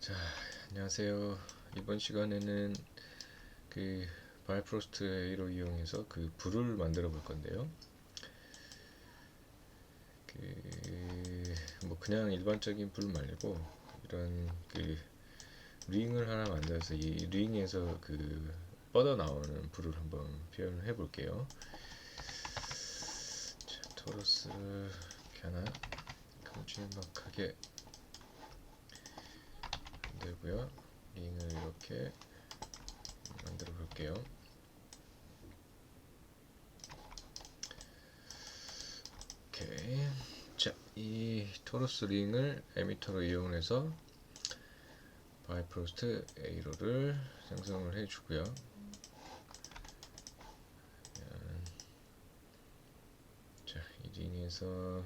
자, 안녕하세요. 이번 시간에는 그 바이프로스트 A로 이용해서 그 불을 만들어 볼 건데요. 그 뭐 그냥 일반적인 불 말고 이런 그 링을 하나 만들어서 이 링에서 그 뻗어 나오는 불을 한번 표현을 해 볼게요. 자, 토러스를 이렇게 하나 큼지막하게 만들고요. 링을 이렇게 만들어 볼게요. 오케이. 자, 이 토러스 링을 에미터로 이용해서 바이프로스트 A로를 생성을 해주고요. 자, 이 링에서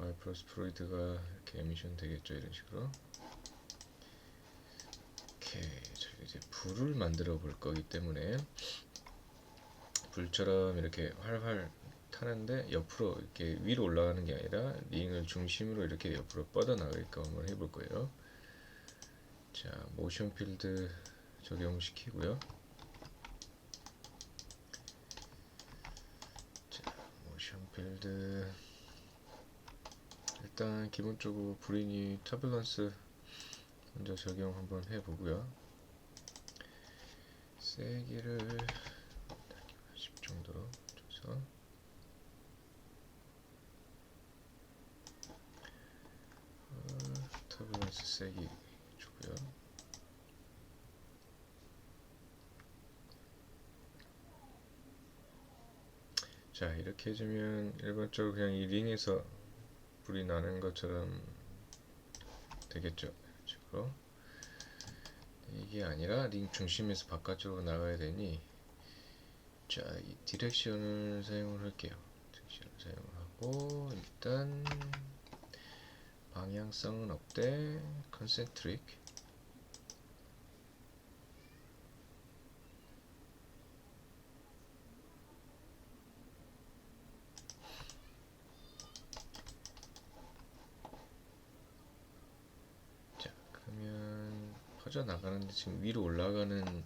바이프로스트 프로이드가 이렇게 에미션 되겠죠, 이런 식으로. 오케이, 자 이제 불을 만들어 볼 거기 때문에 불처럼 이렇게 활활 타는데 옆으로 이렇게 위로 올라가는 게 아니라 링을 중심으로 이렇게 옆으로 뻗어 나가게끔 한번 해볼 거예요. 자, 모션 필드 적용시키고요. 자, 모션 필드 일단 기본적으로 브리니 터뷸런스 먼저 적용 한번 해보고요. 세기를 10 정도로 줘서 어, 터뷸런스 세기 주고요. 자 이렇게 해주면 일반적으로 그냥 이 링에서 불이 나는 것처럼 되겠죠. 식으로 이게 아니라 링 중심에서 바깥쪽으로 나가야 되니 자, 이 디렉션을 사용을 할게요. 디렉션을 사용을 하고 일단 방향성은 없대 컨센트릭 퍼져나가는데 지금 위로 올라가는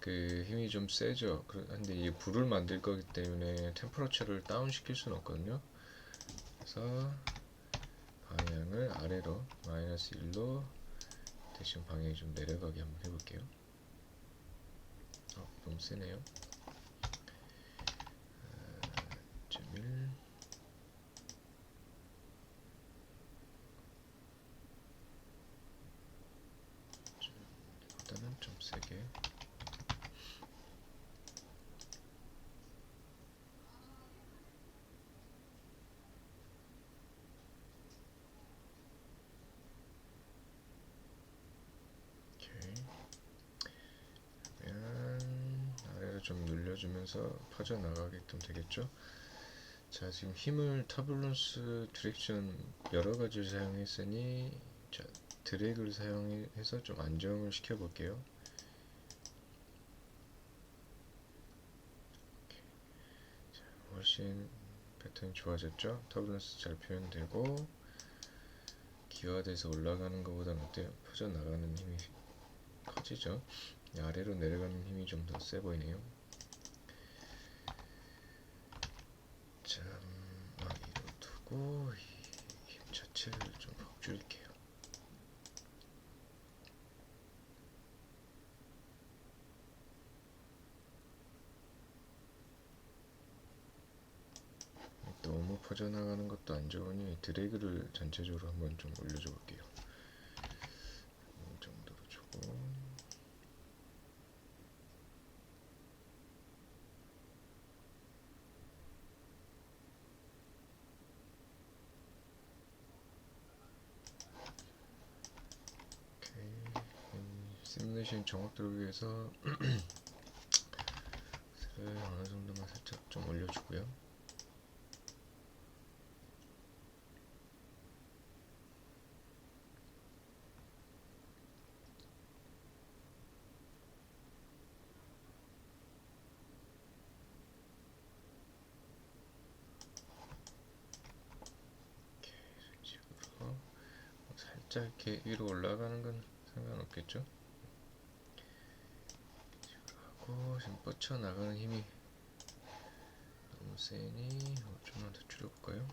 그 힘이 좀 세죠. 근데 이게 불을 만들 거기 때문에 템퍼러처를 다운 시킬 수는 없거든요. 그래서 방향을 아래로 마이너스 1로 대신 방향이 좀 내려가게 한번 해볼게요. 어, 너무 세네요. 아, 1. 좀 눌려주면서 퍼져 나가게끔 되겠죠. 자 지금 힘을 터뷸런스 디렉션 여러 가지를 사용했으니 자 드래그를 사용해서 좀 안정을 시켜 볼게요. 훨씬 패턴이 좋아졌죠. 터뷸런스 잘 표현되고 기화돼서 올라가는 것보다는 어때요? 퍼져 나가는 힘이 커지죠. 이 아래로 내려가는 힘이 좀 더 세 보이네요. 잠막이로 두고 이힘 자체를 좀푹 줄일게요. 너무 퍼져나가는 것도 안 좋으니 드래그를 전체적으로 한번 좀 올려줘 볼게요. 들어오기 위해서 어느 정도만 살짝 좀 올려주고요. 이렇게 뭐 살짝 이렇게 위로 올라가는 건 상관없겠죠? 하고 지금 뻗쳐 나가는 힘이 너무 세니 어, 좀만 더 줄여볼까요?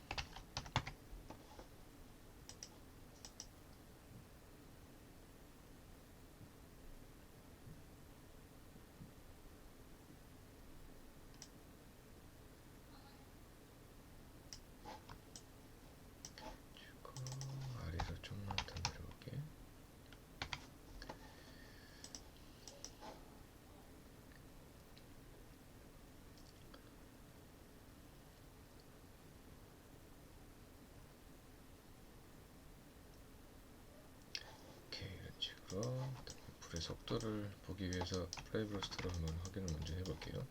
주고 아래로 좀만 더 내려올게. 이렇게 이런 식으로 그다음에 불의 속도를 보기 위해서 플레이 브러스터로 한번 확인을 먼저 해볼게요.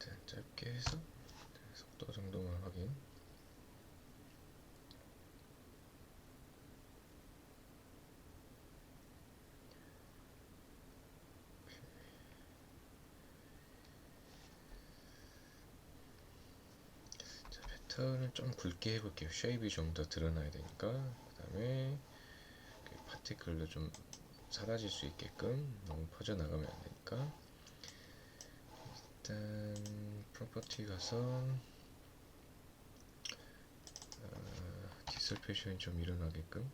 일단 짧게 해서 속도 정도만 확인. 자, 패턴을 좀 굵게 해볼게요. 쉐입이 좀 더 드러나야 되니까. 그 다음에 파티클도 좀 사라질 수 있게끔 너무 퍼져 나가면 안 되니까. 일단 프로퍼티 가서 어, 디스패션이 좀 일어나게끔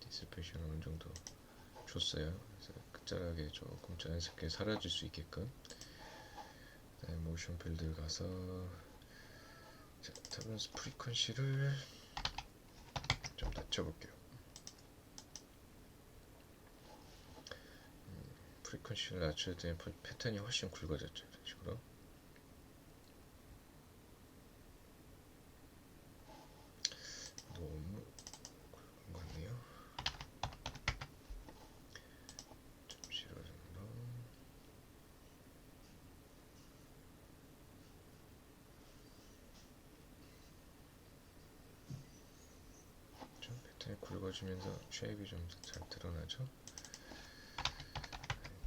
디스패션 어느 정도 줬어요. 그래서 끝자락에 조금 자연스럽게 사라질 수 있게끔 모션 필드 가서 자, 터번스 프리퀀시를 좀 낮춰볼게요. 프리퀀시를 낮출 때 패턴이 훨씬 굵어졌죠. 이런 식으로. 너무 굵은 것 같네요. 좀 싫어 정도. 좀 굵어지면서 쉐입이 좀 잘 드러나죠.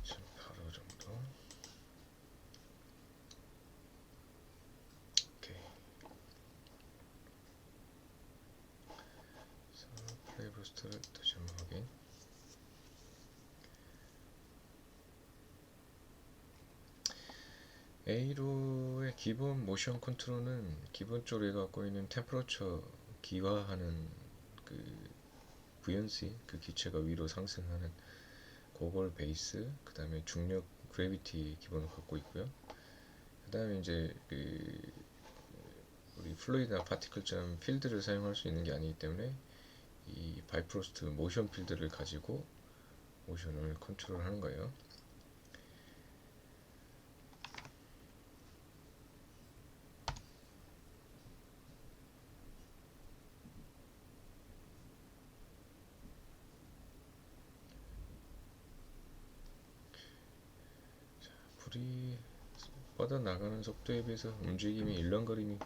좀 바로 정도. 오케이. 그래서 플레이 부스트를 다시 한번 확인. A로의 기본 모션 컨트롤은 기본적으로 갖고 있는 템퍼러처 기화하는 그 부연시 그 기체가 위로 상승하는 그걸 베이스 그 다음에 중력 그래비티 기본을 갖고 있고요. 그 다음에 이제 그 우리 플루이드나 파티클처럼 필드를 사용할 수 있는 게 아니기 때문에 이 바이프로스트 모션 필드를 가지고 모션을 컨트롤하는 거예요 불이 뻗어 나가는 속도에 비해서 움직임이 일렁거림이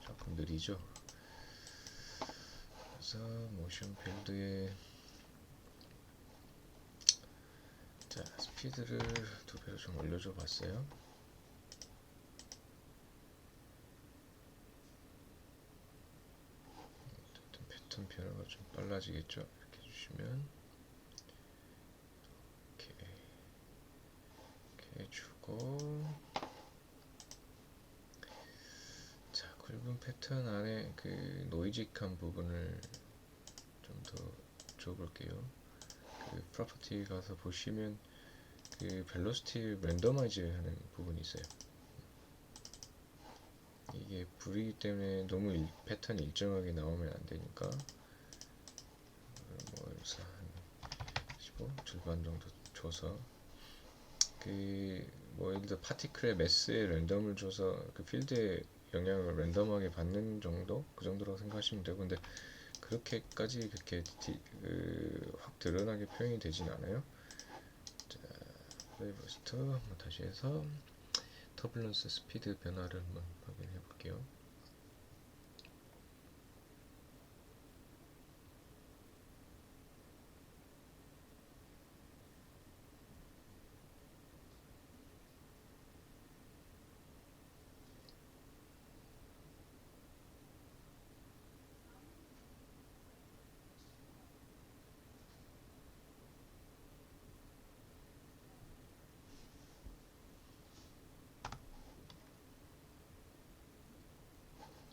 조금 느리죠. 그래서 모션 필드에 자 스피드를 두 배로 좀 올려줘 봤어요. 패턴 변화가 좀 빨라지겠죠. 이렇게 해주시면 이렇게 해주고 자 굵은 패턴 안에 그 노이직한 부분을 좀 더 줘볼게요. 그 프로퍼티 가서 보시면 그 벨로시티 랜더마이즈 하는 부분이 있어요. 이게 불이기 때문에 너무 일, 패턴이 일정하게 나오면 안 되니까 뭐 여기서 한 15, 절반 정도 줘서 그 뭐 예를 들어 파티클의 매스에 랜덤을 줘서 그 필드에 영향을 랜덤하게 받는 정도 그 정도라고 생각하시면 되고 근데 그렇게까지 그렇게 디, 그, 확 드러나게 표현이 되진 않아요. 자, 한번 다시 해서 터블런스 스피드 변화를 한번 확인해 볼게요.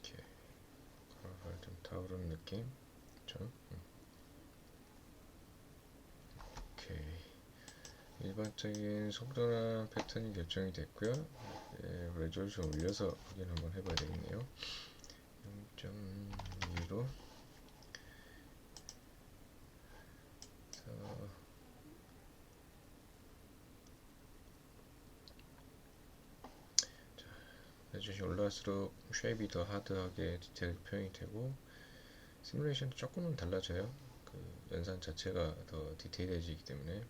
이렇게 그래서 좀 타오르는 느낌. 그렇죠? 음. 오케이. 일반적인 속도나 패턴이 결정이 됐고요. 예, 레졸루션 올려서 확인 한번 해봐야 되겠네요. 0.2로 레졸루션 올라갈수록 쉐입이 더 하드하게 디테일 표현이 되고 시뮬레이션도 조금은 달라져요. 그 연산 자체가 더 디테일해지기 때문에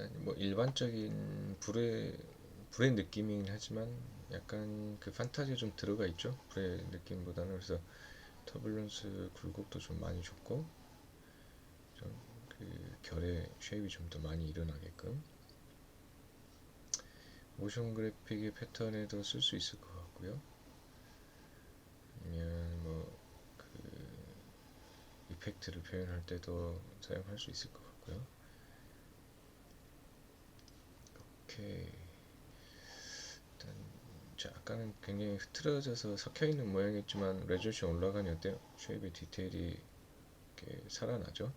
일단 뭐 일반적인 불의 불의 느낌이긴 하지만 약간 그 판타지가 좀 들어가 있죠. 불의 느낌보다는 그래서 터블런스 굴곡도 좀 많이 줬고 좀 그 결의 쉐입이 좀 더 많이 일어나게끔 모션 그래픽의 패턴에도 쓸 수 있을 것 같고요. 아니면 뭐 그 이펙트를 표현할 때도 사용할 수 있을 것 같고요. 오케이. 일단 자, 아까는 굉장히 흐트러져서 섞여 있는 모양이었지만 레졸루션 올라가니 어때요? 쉐입의 디테일이 이렇게 살아나죠?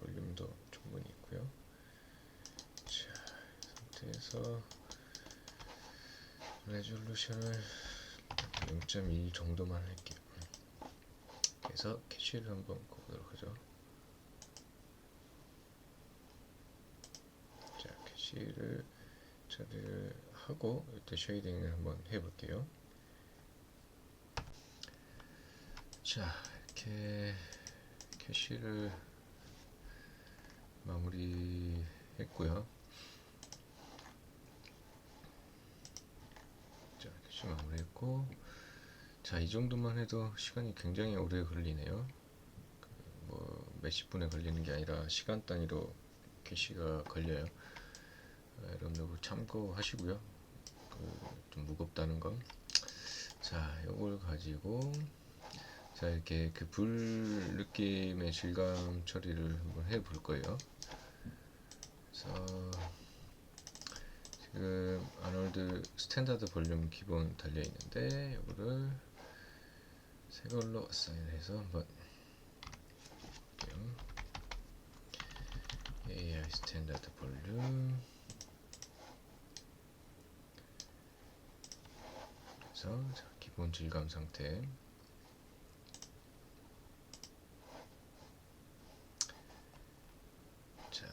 볼륨도 충분히 있고요. 자, 상태에서 레졸루션을 0.1 정도만 할게요. 그래서 캐시를 한번 보도록 하죠. 자, 캐시를 처리를 하고 이때 쉐이딩을 한번 해볼게요. 자, 이렇게 캐시를 마무리했고요. 자, 캐시 마무리했고, 자, 이 정도만 해도 시간이 굉장히 오래 걸리네요. 그뭐 몇십 분에 걸리는 게 아니라 시간 단위로 캐시가 걸려요. 어, 여러분들 참고하시고요. 그좀 무겁다는 거. 자, 이걸 가지고 자 이렇게 그 불 느낌의 질감 처리를 한번 해 볼 거예요. 그래서 지금 아놀드 스탠다드 볼륨 기본 달려 있는데 이거를 새 걸로 사인해서 한번. AI 스탠다드 볼륨 그래서 자, 기본 질감 상태 자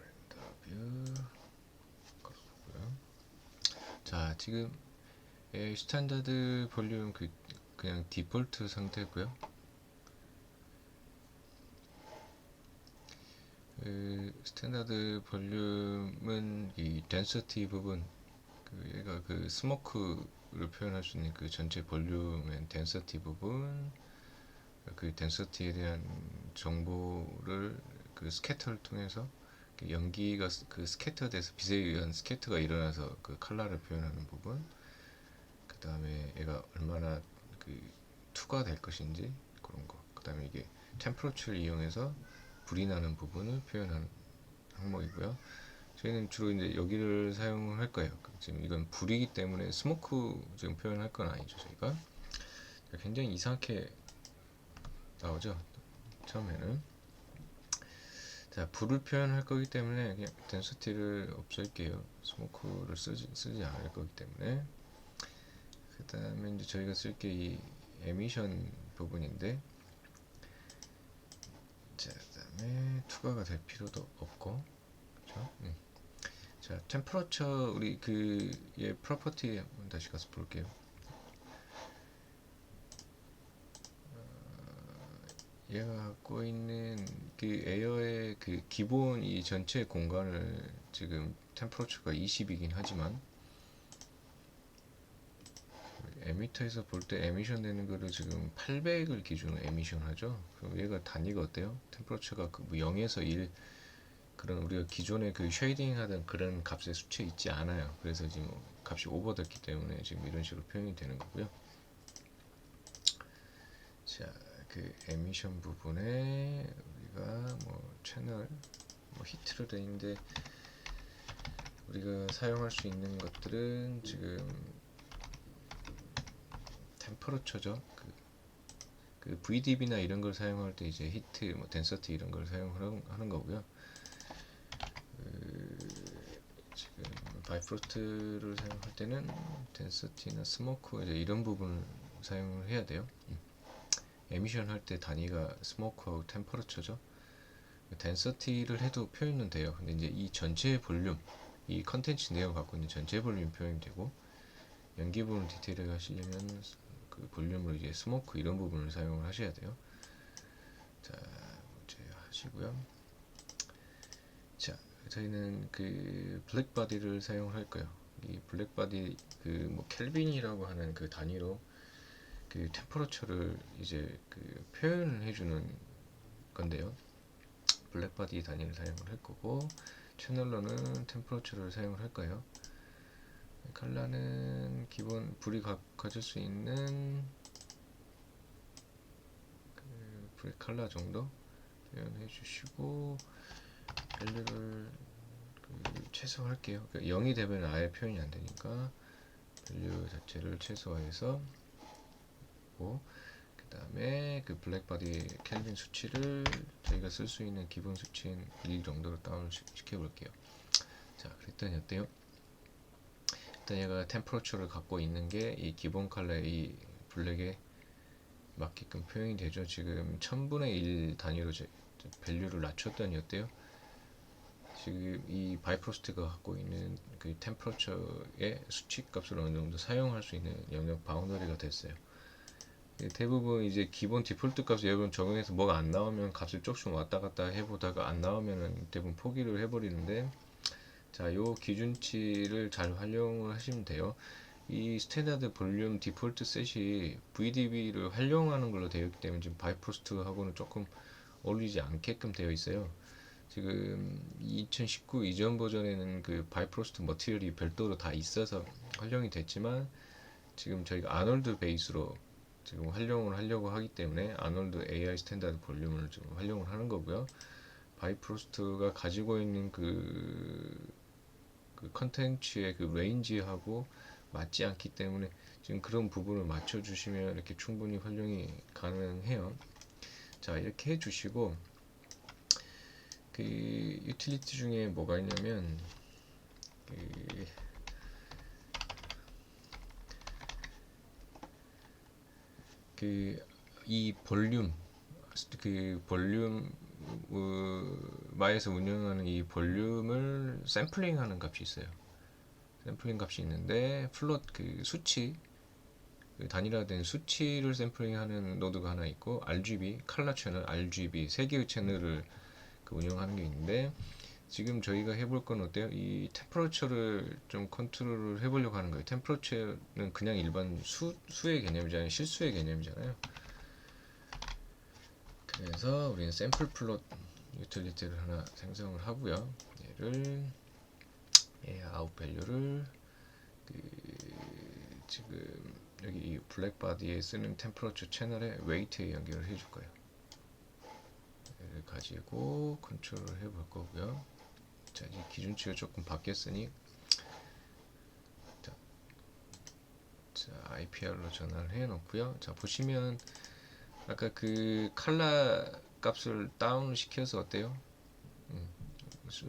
렌더 뷰 그렇고요. 자 지금 AI 스탠다드 볼륨 그 그냥 디폴트 상태고요. 그 스탠다드 볼륨은 이 덴서티 부분 그 얘가 그 스모크를 표현할 수 있는 그 전체 볼륨의 덴서티 부분 그 덴서티에 대한 정보를 그 스캐터를 통해서 그 연기가 스- 그 스캐터 돼서 빛에 의한 스캐터가 일어나서 그 컬러를 표현하는 부분 그 다음에 얘가 얼마나 그 투가 될 것인지 그런 거. 그 다음에 이게 템퍼러처를 이용해서 불이 나는 부분을 표현하는 항목이고요. 저희는 주로 이제 여기를 사용할 거예요. 지금 이건 불이기 때문에 스모크 지금 표현할 건 아니죠. 저희가 굉장히 이상하게 나오죠. 처음에는 자 불을 표현할 거기 때문에 그냥 덴서티를 없앨게요. 스모크를 쓰지 쓰지 않을 거기 때문에 그 다음에 이제 저희가 쓸 게 이 에미션 부분인데 자 그 다음에 투과가 될 필요도 없고 그렇죠? 음. 자 템퍼러처 우리 그얘 프로퍼티 한번 다시 가서 볼게요. 얘가 갖고 있는 그 에어의 그 기본 이 전체 공간을 지금 템퍼러처가 20이긴 하지만 에미터에서 볼 때 에미션 되는 거를 지금 800을 기준으로 에미션 하죠. 그럼 얘가 단위가 어때요? 템퍼러처가 그뭐 0에서 1 그런 우리가 기존에 그 쉐이딩 하던 그런 값의 수치에 있지 않아요. 그래서 지금 뭐 값이 오버됐기 때문에 지금 이런 식으로 표현이 되는 거고요. 자, 그 에미션 부분에 우리가 뭐 채널 뭐 히트로 돼 있는데 우리가 사용할 수 있는 것들은 지금 템퍼러처죠. 그, 그 VDB나 이런 걸 사용할 때 이제 히트, 뭐 덴서티 이런 걸 사용하는 하는 거고요. 그, 지금 바이프로스트를 사용할 때는 덴서티나 스모크 이제 이런 부분을 사용을 해야 돼요. 음. 에미션 할 때 단위가 스모크하고 템퍼러처죠. 덴서티를 해도 표현은 돼요. 근데 이제 이 전체 볼륨, 이 컨텐츠 내용 갖고 있는 전체 볼륨 표현이 되고 연기 부분 디테일을 하시려면 그 볼륨으로 이제 스모크 이런 부분을 사용을 하셔야 돼요. 자, 이제 하시고요. 자, 저희는 그 블랙 바디를 사용을 할 거예요. 이 블랙 바디 그 뭐 켈빈이라고 하는 그 단위로 그 템퍼러처를 이제 그 표현을 해주는 건데요. 블랙 바디 단위를 사용을 할 거고 채널러는 템퍼러처를 사용을 할 거예요. 칼라는 기본 불이 가, 가질 수 있는 그 불의 칼라 정도 표현해 주시고 밸류를 그 최소화할게요. 그러니까 0이 되면 아예 표현이 안 되니까 밸류 자체를 최소화해서 그 다음에 그 블랙바디 켈빈 수치를 저희가 쓸 수 있는 기본 수치인 1 정도로 다운을 시켜 볼게요. 자, 그랬더니 어때요? 일단 얘가 템퍼러처를 갖고 있는 게 이 기본 컬러의 이 블랙에 맞게끔 표현이 되죠. 지금 1000분의 1 단위로 제, 밸류를 낮췄더니 어때요? 지금 이 바이프로스트가 갖고 있는 그 템퍼러처의 수치 값을 어느 정도 사용할 수 있는 영역 바운더리가 됐어요. 예, 대부분 이제 기본 디폴트 값을 여러분 적용해서 뭐가 안 나오면 값을 조금 왔다 갔다 해보다가 안 나오면은 대부분 포기를 해버리는데 자, 요 기준치를 잘 활용을 하시면 돼요. 이 스탠다드 볼륨 디폴트 셋이 VDB를 활용하는 걸로 되어 있기 때문에 지금 바이포스트하고는 조금 어울리지 않게끔 되어 있어요. 지금 2019 이전 버전에는 그 바이프로스트 머티리얼이 별도로 다 있어서 활용이 됐지만 지금 저희가 아놀드 베이스로 지금 활용을 하려고 하기 때문에 아놀드 AI 스탠다드 볼륨을 지금 활용을 하는 거고요. 바이프로스트가 가지고 있는 그, 그 컨텐츠의 그 레인지하고 맞지 않기 때문에 지금 그런 부분을 맞춰주시면 이렇게 충분히 활용이 가능해요. 자, 이렇게 해주시고, 그 유틸리티 중에 뭐가 있냐면, 그 그이 볼륨 그 볼륨 어, 마에서 운영하는 이 볼륨을 샘플링하는 값이 있어요. 샘플링 값이 있는데 플롯 그 수치 그 단일화된 수치를 샘플링하는 노드가 하나 있고 RGB 칼라 채널 RGB 세 개의 채널을 그 운영하는 게 있는데 지금 저희가 해볼 건 어때요? 이 템퍼러처를 좀 컨트롤을 해보려고 하는 거예요. 템퍼러처는 그냥 일반 수, 수의 개념이잖아요. 실수의 개념이잖아요. 그래서 우리는 샘플 플롯 유틸리티를 하나 생성을 하고요. 얘를 얘 아웃 밸류를 그 지금 여기 이 블랙 바디에 쓰는 템퍼러처 채널에 웨이트에 연결을 해줄 거예요. 얘를 가지고 컨트롤을 해볼 거고요. 자 이제 기준치가 조금 바뀌었으니 자, 자 IPR로 전환을 해 놓고요 자 보시면 아까 그 칼라 값을 다운 시켜서 어때요? 음,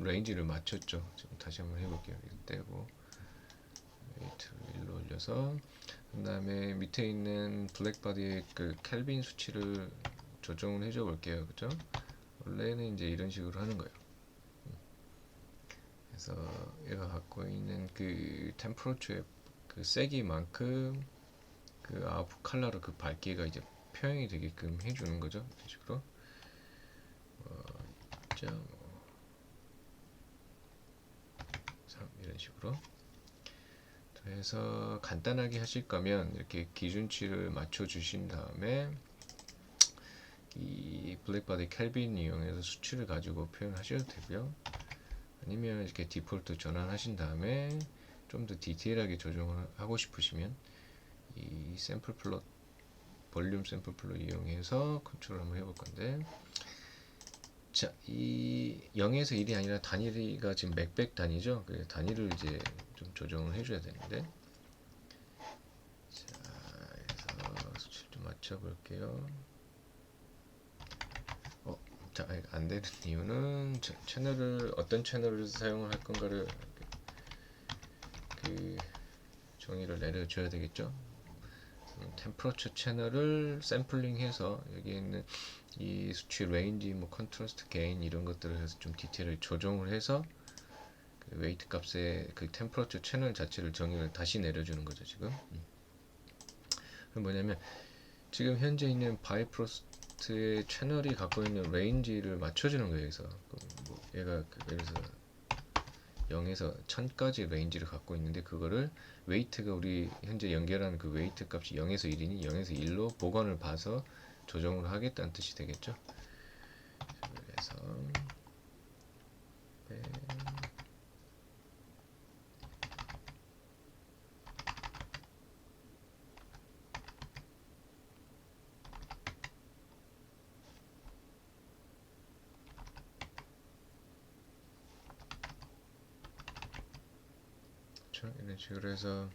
레인지를 맞췄죠. 지금 다시 한번 해볼게요. 떼고 웨이트를 1로 올려서 그 다음에 밑에 있는 블랙바디의 그 켈빈 수치를 조정을 해줘 볼게요. 그죠? 원래는 이제 이런 식으로 하는 거예요. 음. 그래서 얘가 갖고 있는 그 템퍼러처의 그 세기만큼 그 아웃풋 컬러로 그 밝기가 이제 표현이 되게끔 해주는 거죠. 이런 식으로. 어, 2.3 이런 식으로. 그래서 간단하게 하실 거면 이렇게 기준치를 맞춰 주신 다음에 이 블랙바디 켈빈 이용해서 수치를 가지고 표현하셔도 되고요. 아니면 이렇게 디폴트 전환하신 다음에 좀 더 디테일하게 조정을 하고 싶으시면 이 샘플 플롯 볼륨 샘플 플롯 이용해서 컨트롤 한번 해볼 건데 자, 이 0에서 1이 아니라 단위가 지금 맥백 단위죠. 그 단위를 이제 좀 조정을 해줘야 되는데 자, 그래서 수치를 좀 맞춰볼게요. 어, 자, 안 되는 이유는 차- 채널을 어떤 채널을 사용을 할 건가를 그 정의를 내려줘야 되겠죠. 템퍼러처 채널을 샘플링해서 여기 있는 이 수치 레인지, 뭐 컨트라스트 게인 이런 것들을 해서 좀 디테일을 조정을 해서 그 웨이트 값의 그 템퍼러처 채널 자체를 정의를 다시 내려주는 거죠 지금. 음. 그럼 뭐냐면 지금 현재 있는 바이프로스트의 채널이 갖고 있는 레인지를 맞춰주는 거예요. 여기서 뭐 얘가 그 예를 들어서 0에서 1000까지 레인지를 갖고 있는데 그거를 웨이트가 우리 현재 연결한 그 웨이트 값이 0에서 1이니 0에서 1로 복원을 봐서 조정을 하겠다는 뜻이 되겠죠. 그래서 네. 해서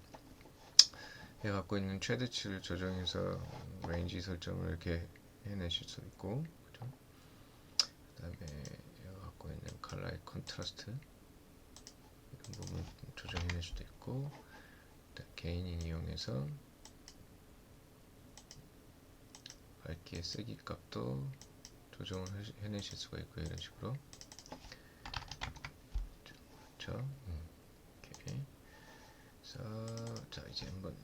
얘 갖고 있는 최대치를 조정해서 레인지 설정을 이렇게 해내실 수 있고 그죠? 그 다음에 얘가 갖고 있는 컬러의 컨트라스트 이런 부분 조정해낼 수도 있고 게이닝 이용해서 밝기의 세기 값도 조정을 해- 해내실 수가 있고 이런 식으로 그렇죠? 그래서 자 이제 한번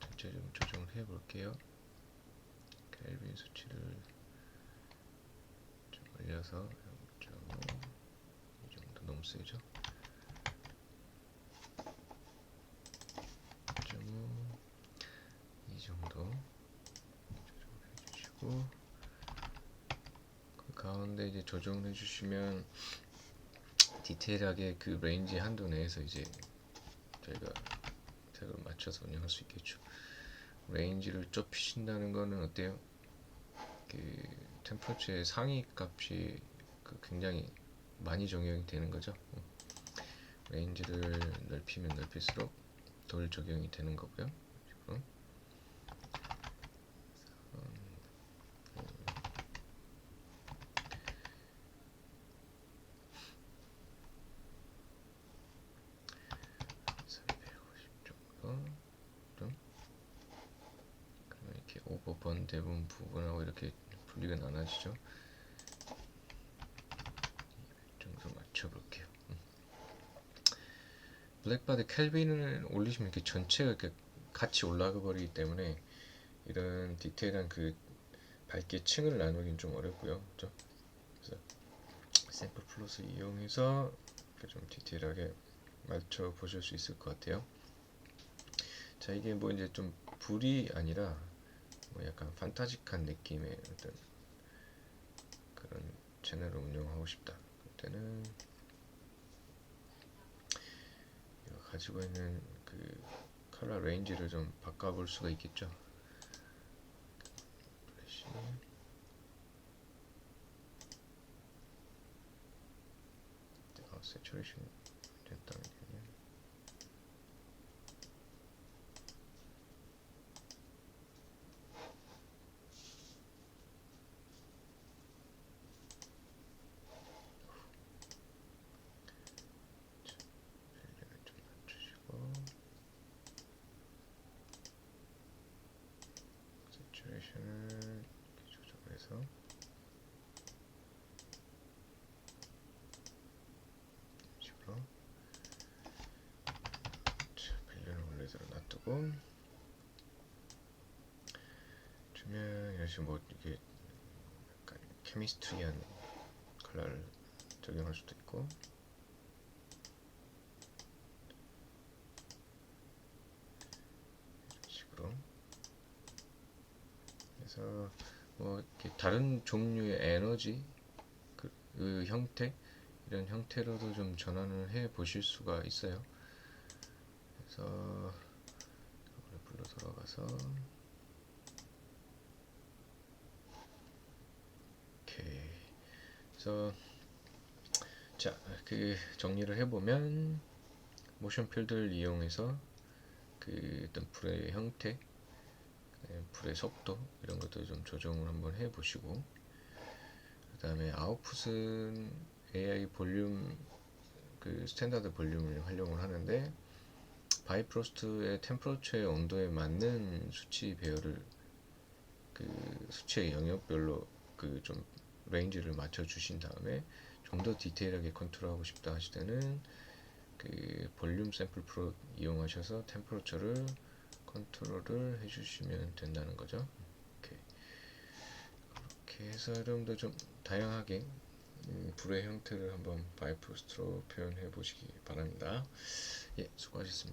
전체 좀 조정을 해 볼게요. 켈빈 수치를 좀 올려서 0.5이 정도 너무 세죠? 0.5이 정도 조정을 해주시고 그 가운데 이제 조정을 해주시면 디테일하게 그 레인지 한도 내에서 이제 저희가 색을 맞춰서 운영할 수 있겠죠. 레인지를 좁히신다는 거는 어때요? 그 템퍼처의 상위 값이 그 굉장히 많이 적용이 되는 거죠. 음. 레인지를 넓히면 넓힐수록 덜 적용이 되는 거고요. 지금. 그래서 250 정도 좀 그러면 이렇게 오버번 대부분 부분하고 이렇게 분리가 나눠지죠. 200 정도 맞춰볼게요. 음. 블랙바디 켈빈을 올리시면 이렇게 전체가 이렇게 같이 올라가 버리기 때문에 이런 디테일한 그 밝기 층을 나누긴 좀 어렵고요. 그죠? 그래서 샘플 플러스 이용해서 좀 디테일하게 맞춰 보실 수 있을 것 같아요. 자, 이게 뭐 이제 좀 불이 아니라 뭐 약간 판타직한 느낌의 어떤 그런 채널을 운영하고 싶다. 그때는 가지고 있는 그 컬러 레인지를 좀 바꿔볼 수가 있겠죠. 플래시 아, 세츄레이션 됐다. 포지션을 조정해서 이런 식으로 자, 밸류를 원래대로 놔두고 주면 이런 식으로 뭐 이게 약간 케미스트리한 컬러를 적용할 수도 있고 그래서 뭐 다른 종류의 에너지 그, 그 형태 이런 형태로도 좀 전환을 해 보실 수가 있어요. 그래서 불로 돌아가서 오케이. 그래서 자, 그 정리를 해 보면 모션 필드를 이용해서 그 어떤 불의 형태, 네, 불의 속도 이런 것들 좀 조정을 한번 해보시고 그 다음에 아웃풋은 AI 볼륨 그 스탠다드 볼륨을 활용을 하는데 바이프로스트의 템퍼러처의 온도에 맞는 수치 배열을 그 수치의 영역별로 그 좀 레인지를 맞춰 주신 다음에 좀 더 디테일하게 컨트롤하고 싶다 때는 그 볼륨 샘플 프로 이용하셔서 템퍼러처를 컨트롤을 해주시면 된다는 거죠. 이렇게, 그렇게 해서 여러분도 좀 다양하게 음, 불의 형태를 한번 바이프로스트로 표현해 보시기 바랍니다. 예, 수고하셨습니다.